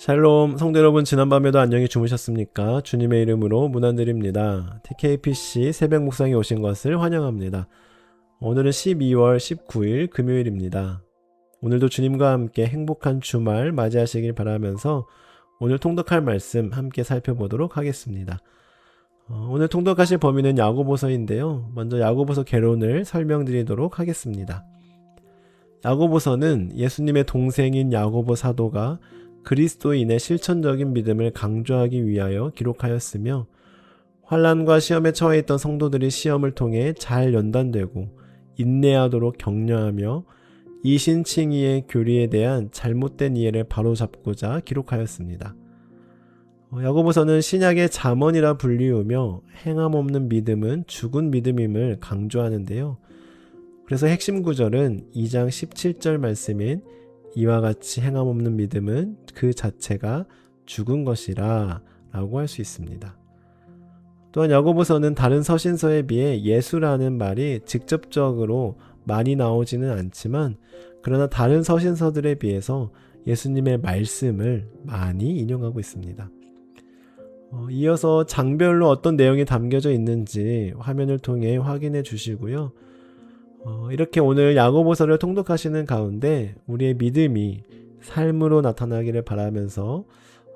샬롬 성도 여러분 지난밤에도 안녕히 주무셨습니까? 주님의 이름으로 문안드립니다. TKPC 새벽 묵상에 오신 것을 환영합니다. 오늘은 12월 19일 금요일입니다. 오늘도 주님과 함께 행복한 주말 맞이하시길 바라면서 오늘 통독할 말씀 함께 살펴보도록 하겠습니다. 어, 오늘 통독하실 범위는 야고보서인데요. 먼저 야고보서 개론을 설명드리도록 하겠습니다. 야고보서는 예수님의 동생인 야고보 사도가 그리스도인의 실천적인 믿음을 강조하기 위하여 기록하였으며 환란과 시험에 처해 있던 성도들이 시험을 통해 잘 연단되고 인내하도록 격려하며 이신칭의의 교리에 대한 잘못된 이해를 바로잡고자 기록하였습니다. 어, 야고보서는 신약의 잠언이라 불리우며 행함 없는 믿음은 죽은 믿음임을 강조하는데요. 그래서 핵심 구절은 2장 17절 말씀인 이와 같이 행함 없는 믿음은 그 자체가 죽은 것이라 라고 할 수 있습니다. 또한 야고보서는 다른 서신서에 비해 예수라는 말이 직접적으로 많이 나오지는 않지만 그러나 다른 서신서들에 비해서 예수님의 말씀을 많이 인용하고 있습니다. 어, 이어서 장별로 어떤 내용이 담겨져 있는지 화면을 통해 확인해 주시고요. 어, 이렇게 오늘 야고보서를 통독하시는 가운데 우리의 믿음이 삶으로 나타나기를 바라면서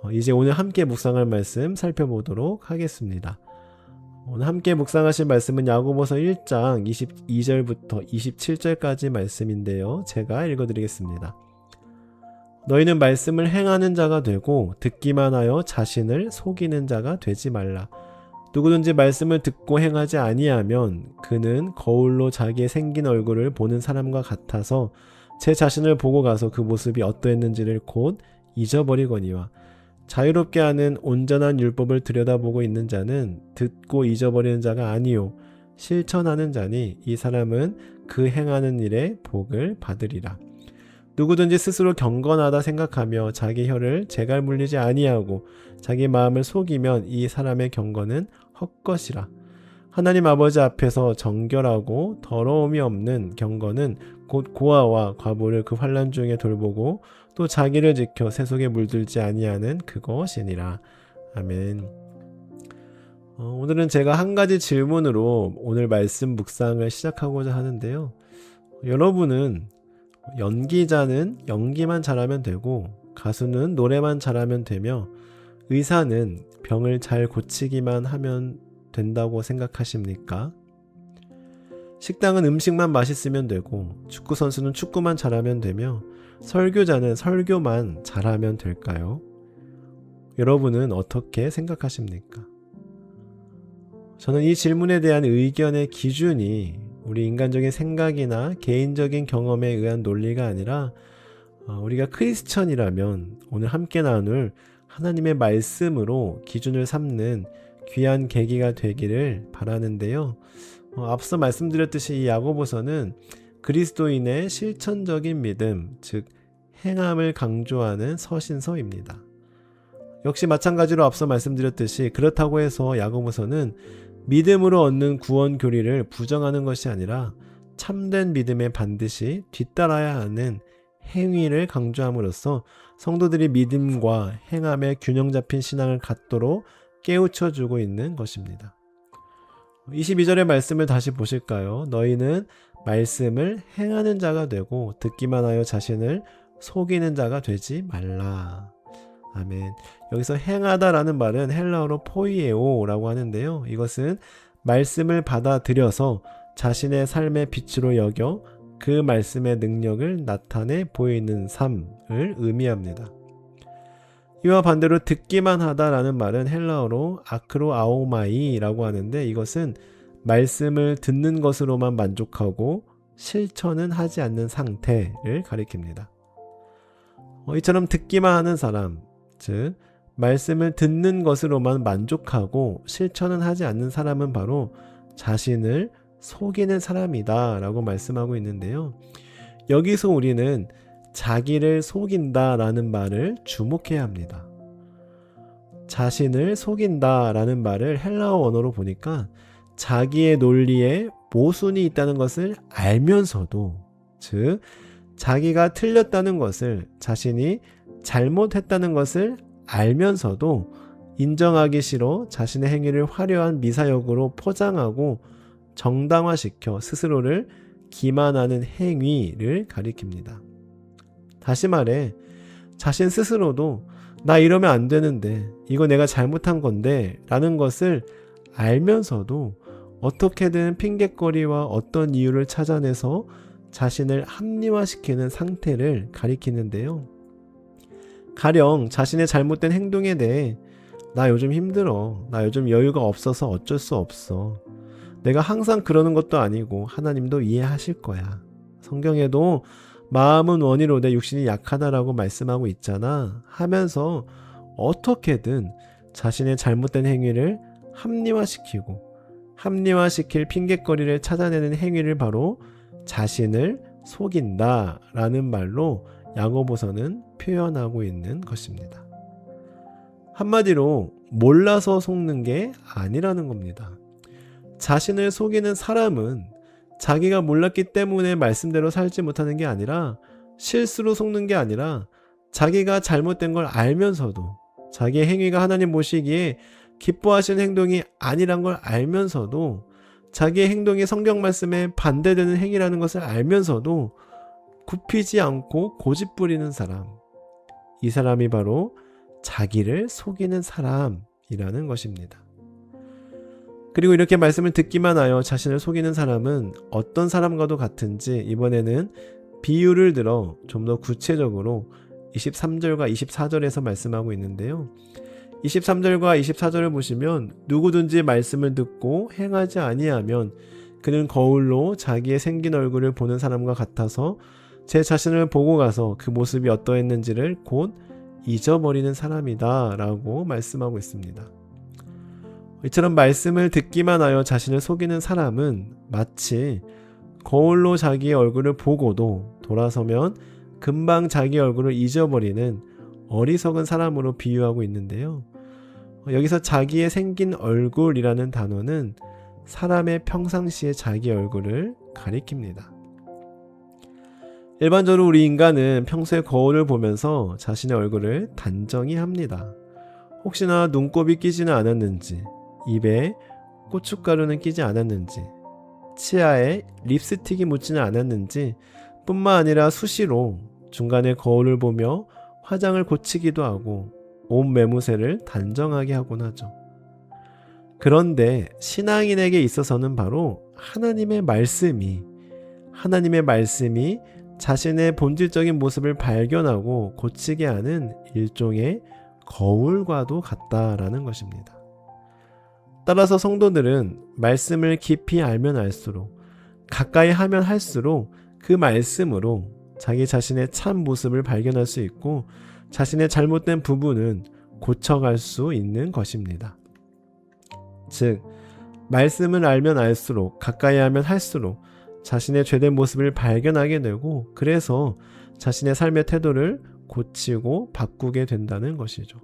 어, 이제 오늘 함께 묵상할 말씀 살펴보도록 하겠습니다. 오늘 함께 묵상하실 말씀은 야고보서 1장 22절부터 27절까지 말씀인데요. 제가 읽어드리겠습니다. 너희는 말씀을 행하는 자가 되고 듣기만 하여 자신을 속이는 자가 되지 말라. 누구든지 말씀을 듣고 행하지 아니하면 그는 거울로 자기의 생긴 얼굴을 보는 사람과 같아서 제 자신을 보고 가서 그 모습이 어떠했는지를 곧 잊어버리거니와 자유롭게 하는 온전한 율법을 들여다보고 있는 자는 듣고 잊어버리는 자가 아니요 실천하는 자니 이 사람은 그 행하는 일에 복을 받으리라. 누구든지 스스로 경건하다 생각하며 자기 혀를 재갈 물리지 아니하고 자기 마음을 속이면 이 사람의 경건은 헛것이라. 하나님 아버지 앞에서 정결하고 더러움이 없는 경건은 곧 고아와 과부를 그 환란 중에 돌보고 또 자기를 지켜 세속에 물들지 아니하는 그것이니라. 아멘. 어, 오늘은 제가 한 가지 질문으로 오늘 말씀 묵상을 시작하고자 하는데요. 여러분은 연기자는 연기만 잘하면 되고 가수는 노래만 잘하면 되며 의사는 병을 잘 고치기만 하면 된다고 생각하십니까? 식당은 음식만 맛있으면 되고 축구 선수는 축구만 잘하면 되며 설교자는 설교만 잘하면 될까요? 여러분은 어떻게 생각하십니까? 저는 이 질문에 대한 의견의 기준이 우리 인간적인 생각이나 개인적인 경험에 의한 논리가 아니라 어, 우리가 크리스천이라면 오늘 함께 나눌 하나님의 말씀으로 기준을 삼는 귀한 계기가 되기를 바라는데요. 어, 앞서 말씀드렸듯이 이 야고보서는 그리스도인의 실천적인 믿음, 즉 행함을 강조하는 서신서입니다. 역시 마찬가지로 앞서 말씀드렸듯이 그렇다고 해서 야고보서는 믿음으로 얻는 구원 교리를 부정하는 것이 아니라 참된 믿음에 반드시 뒤따라야 하는 행위를 강조함으로써 성도들이 믿음과 행함의 균형 잡힌 신앙을 갖도록 깨우쳐 주고 있는 것입니다. 22절의 말씀을 다시 보실까요? 너희는 말씀을 행하는 자가 되고 듣기만 하여 자신을 속이는 자가 되지 말라. 아멘. 여기서 행하다라는 말은 헬라어로 포이에오라고 하는데요. 이것은 말씀을 받아들여서 자신의 삶의 빛으로 여겨 그 말씀의 능력을 나타내 보이는 삶을 의미합니다. 이와 반대로 듣기만 하다라는 말은 헬라어로 아크로 아오마이라고 하는데 이것은 말씀을 듣는 것으로만 만족하고 실천은 하지 않는 상태를 가리킵니다. 어, 이처럼 듣기만 하는 사람, 즉 말씀을 듣는 것으로만 만족하고 실천은 하지 않는 사람은 바로 자신을 속이는 사람이다 라고 말씀하고 있는데요. 여기서 우리는 자기를 속인다 라는 말을 주목해야 합니다. 자신을 속인다 라는 말을 헬라어 원어로 보니까 자기의 논리에 모순이 있다는 것을 알면서도 즉 자기가 틀렸다는 것을 자신이 잘못했다는 것을 알면서도 인정하기 싫어 자신의 행위를 화려한 미사역으로 포장하고 정당화시켜 스스로를 기만하는 행위를 가리킵니다. 다시 말해, 자신 스스로도 나 이러면 안 되는데, 이거 내가 잘못한 건데, 라는 것을 알면서도 어떻게든 핑계거리와 어떤 이유를 찾아내서 자신을 합리화시키는 상태를 가리키는데요. 가령 자신의 잘못된 행동에 대해 나 요즘 힘들어. 나 요즘 여유가 없어서 어쩔 수 없어. 내가 항상 그러는 것도 아니고 하나님도 이해하실 거야. 성경에도 마음은 원이로 내 육신이 약하다라고 말씀하고 있잖아. 하면서 어떻게든 자신의 잘못된 행위를 합리화시키고 합리화시킬 핑계거리를 찾아내는 행위를 바로 자신을 속인다 라는 말로 야고보서는 표현하고 있는 것입니다. 한마디로 몰라서 속는 게 아니라는 겁니다. 자신을 속이는 사람은 자기가 몰랐기 때문에 말씀대로 살지 못하는 게 아니라 실수로 속는 게 아니라 자기가 잘못된 걸 알면서도 자기의 행위가 하나님 보시기에 기뻐하시는 행동이 아니란 걸 알면서도 자기의 행동이 성경 말씀에 반대되는 행위라는 것을 알면서도 굽히지 않고 고집 부리는 사람. 이 사람이 바로 자기를 속이는 사람이라는 것입니다. 그리고 이렇게 말씀을 듣기만 하여 자신을 속이는 사람은 어떤 사람과도 같은지 이번에는 비유를 들어 좀 더 구체적으로 23절과 24절에서 말씀하고 있는데요. 23절과 24절을 보시면 누구든지 말씀을 듣고 행하지 아니하면 그는 거울로 자기의 생긴 얼굴을 보는 사람과 같아서 제 자신을 보고 가서 그 모습이 어떠했는지를 곧 잊어버리는 사람이다 라고 말씀하고 있습니다. 이처럼 말씀을 듣기만 하여 자신을 속이는 사람은 마치 거울로 자기의 얼굴을 보고도 돌아서면 금방 자기 얼굴을 잊어버리는 어리석은 사람으로 비유하고 있는데요. 여기서 자기의 생긴 얼굴이라는 단어는 사람의 평상시의 자기 얼굴을 가리킵니다. 일반적으로 우리 인간은 평소에 거울을 보면서 자신의 얼굴을 단정히 합니다. 혹시나 눈곱이 끼지는 않았는지, 입에 고춧가루는 끼지 않았는지, 치아에 립스틱이 묻지는 않았는지, 뿐만 아니라 수시로 중간에 거울을 보며 화장을 고치기도 하고 옷 매무새를 단정하게 하곤 하죠. 그런데 신앙인에게 있어서는 바로 하나님의 말씀이 하나님의 말씀이 자신의 본질적인 모습을 발견하고 고치게 하는 일종의 거울과도 같다라는 것입니다. 따라서 성도들은 말씀을 깊이 알면 알수록 가까이 하면 할수록 그 말씀으로 자기 자신의 참 모습을 발견할 수 있고 자신의 잘못된 부분은 고쳐갈 수 있는 것입니다. 즉, 말씀을 알면 알수록 가까이 하면 할수록 자신의 죄된 모습을 발견하게 되고 그래서 자신의 삶의 태도를 고치고 바꾸게 된다는 것이죠.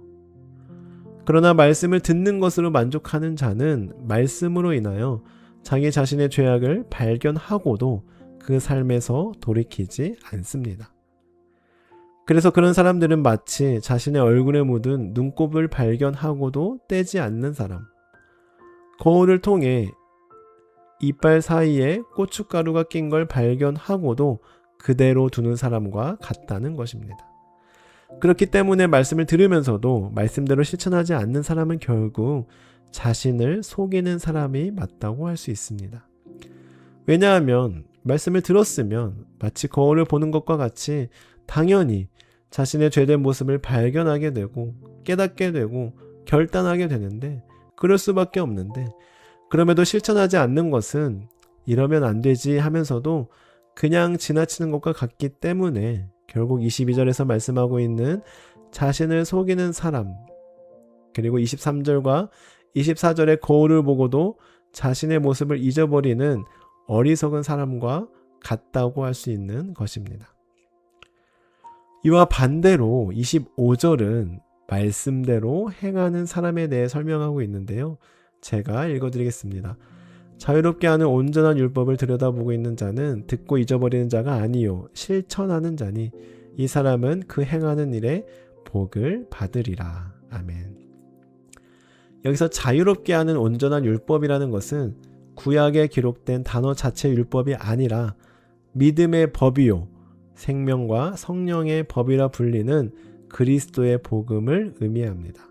그러나 말씀을 듣는 것으로 만족하는 자는 말씀으로 인하여 자기 자신의 죄악을 발견하고도 그 삶에서 돌이키지 않습니다. 그래서 그런 사람들은 마치 자신의 얼굴에 묻은 눈곱을 발견하고도 떼지 않는 사람. 거울을 통해 이빨 사이에 고춧가루가 낀 걸 발견하고도 그대로 두는 사람과 같다는 것입니다. 그렇기 때문에 말씀을 들으면서도 말씀대로 실천하지 않는 사람은 결국 자신을 속이는 사람이 맞다고 할 수 있습니다. 왜냐하면 말씀을 들었으면 마치 거울을 보는 것과 같이 당연히 자신의 죄된 모습을 발견하게 되고 깨닫게 되고 결단하게 되는데 그럴 수밖에 없는데 그럼에도 실천하지 않는 것은 이러면 안 되지 하면서도 그냥 지나치는 것과 같기 때문에 결국 22절에서 말씀하고 있는 자신을 속이는 사람 그리고 23절과 24절의 거울을 보고도 자신의 모습을 잊어버리는 어리석은 사람과 같다고 할 수 있는 것입니다. 이와 반대로 25절은 말씀대로 행하는 사람에 대해 설명하고 있는데요. 제가 읽어드리겠습니다. 자유롭게 하는 온전한 율법을 들여다보고 있는 자는 듣고 잊어버리는 자가 아니요 실천하는 자니 이 사람은 그 행하는 일에 복을 받으리라. 아멘. 여기서 자유롭게 하는 온전한 율법이라는 것은 구약에 기록된 단어 자체 율법이 아니라 믿음의 법이요. 생명과 성령의 법이라 불리는 그리스도의 복음을 의미합니다.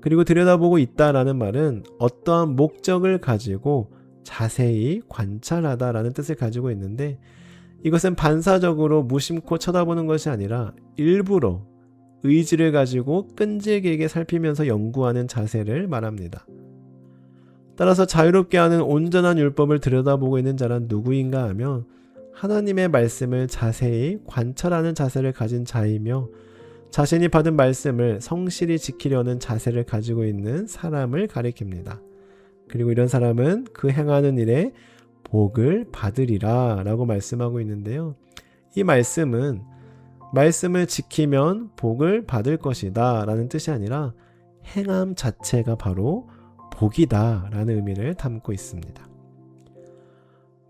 그리고 들여다보고 있다라는 말은 어떠한 목적을 가지고 자세히 관찰하다라는 뜻을 가지고 있는데 이것은 반사적으로 무심코 쳐다보는 것이 아니라 일부러 의지를 가지고 끈질기게 살피면서 연구하는 자세를 말합니다. 따라서 자유롭게 하는 온전한 율법을 들여다보고 있는 자란 누구인가 하면 하나님의 말씀을 자세히 관찰하는 자세를 가진 자이며 자신이 받은 말씀을 성실히 지키려는 자세를 가지고 있는 사람을 가리킵니다. 그리고 이런 사람은 그 행하는 일에 복을 받으리라 라고 말씀하고 있는데요. 이 말씀은 말씀을 지키면 복을 받을 것이다 라는 뜻이 아니라 행함 자체가 바로 복이다 라는 의미를 담고 있습니다.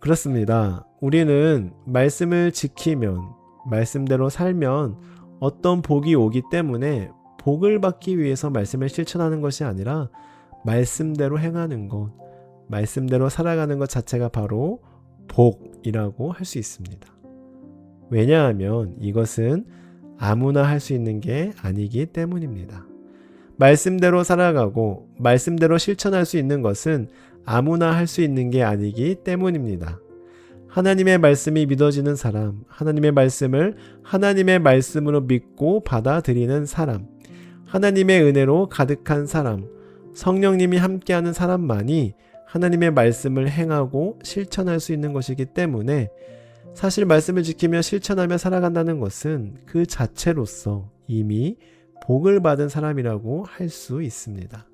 그렇습니다. 우리는 말씀을 지키면, 말씀대로 살면 어떤 복이 오기 때문에 복을 받기 위해서 말씀을 실천하는 것이 아니라 말씀대로 행하는 것, 말씀대로 살아가는 것 자체가 바로 복이라고 할 수 있습니다. 왜냐하면 이것은 아무나 할 수 있는 게 아니기 때문입니다. 말씀대로 살아가고 말씀대로 실천할 수 있는 것은 아무나 할 수 있는 게 아니기 때문입니다. 하나님의 말씀이 믿어지는 사람, 하나님의 말씀을 하나님의 말씀으로 믿고 받아들이는 사람, 하나님의 은혜로 가득한 사람, 성령님이 함께하는 사람만이 하나님의 말씀을 행하고 실천할 수 있는 것이기 때문에 사실 말씀을 지키며 실천하며 살아간다는 것은 그 자체로서 이미 복을 받은 사람이라고 할 수 있습니다.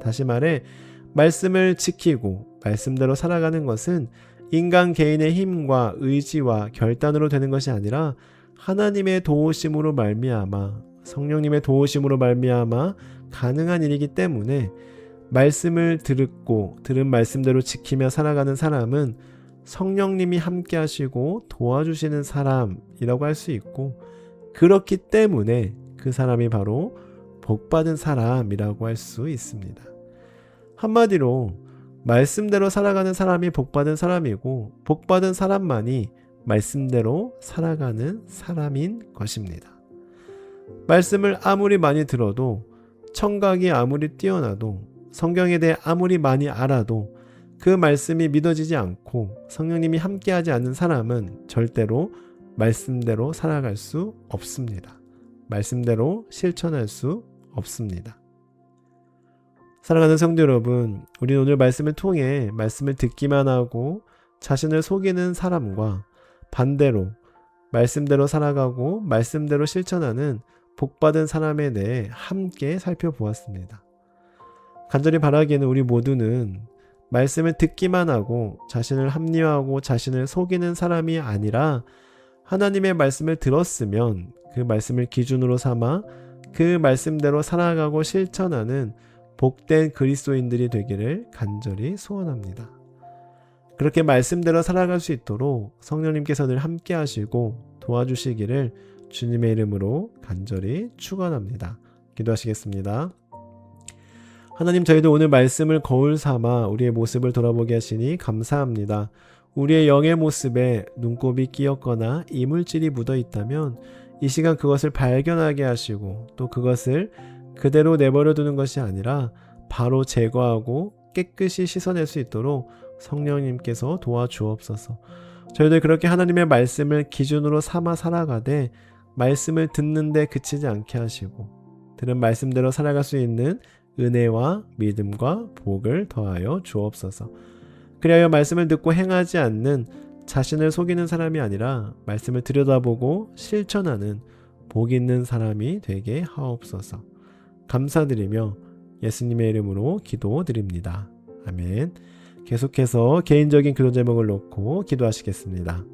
다시 말해, 말씀을 지키고 말씀대로 살아가는 것은 인간 개인의 힘과 의지와 결단으로 되는 것이 아니라 하나님의 도우심으로 말미암아 성령님의 도우심으로 말미암아 가능한 일이기 때문에 말씀을 듣고 들은 말씀대로 지키며 살아가는 사람은 성령님이 함께 하시고 도와주시는 사람이라고 할 수 있고 그렇기 때문에 그 사람이 바로 복받은 사람이라고 할 수 있습니다. 한마디로 말씀대로 살아가는 사람이 복받은 사람이고 복받은 사람만이 말씀대로 살아가는 사람인 것입니다. 말씀을 아무리 많이 들어도 청각이 아무리 뛰어나도 성경에 대해 아무리 많이 알아도 그 말씀이 믿어지지 않고 성령님이 함께하지 않는 사람은 절대로 말씀대로 살아갈 수 없습니다. 말씀대로 실천할 수 없습니다. 사랑하는 성도 여러분, 우리는 오늘 말씀을 통해 말씀을 듣기만 하고 자신을 속이는 사람과 반대로 말씀대로 살아가고 말씀대로 실천하는 복받은 사람에 대해 함께 살펴보았습니다. 간절히 바라기에는 우리 모두는 말씀을 듣기만 하고 자신을 합리화하고 자신을 속이는 사람이 아니라 하나님의 말씀을 들었으면 그 말씀을 기준으로 삼아 그 말씀대로 살아가고 실천하는 복된 그리스도인들이 되기를 간절히 소원합니다. 그렇게 말씀대로 살아갈 수 있도록 성령님께서 늘 함께 하시고 도와주시기를 주님의 이름으로 간절히 축원합니다. 기도하시겠습니다. 하나님 저희들 오늘 말씀을 거울 삼아 우리의 모습을 돌아보게 하시니 감사합니다. 우리의 영의 모습에 눈곱이 끼었거나 이물질이 묻어 있다면 이 시간 그것을 발견하게 하시고 또 그것을 그대로 내버려 두는 것이 아니라 바로 제거하고 깨끗이 씻어낼 수 있도록 성령님께서 도와주옵소서. 저희들 그렇게 하나님의 말씀을 기준으로 삼아 살아가되 말씀을 듣는데 그치지 않게 하시고 들은 말씀대로 살아갈 수 있는 은혜와 믿음과 복을 더하여 주옵소서. 그리하여 말씀을 듣고 행하지 않는 자신을 속이는 사람이 아니라 말씀을 들여다보고 실천하는 복 있는 사람이 되게 하옵소서. 감사드리며 예수님의 이름으로 기도드립니다. 아멘. 계속해서 개인적인 기도 제목을 놓고 기도하시겠습니다.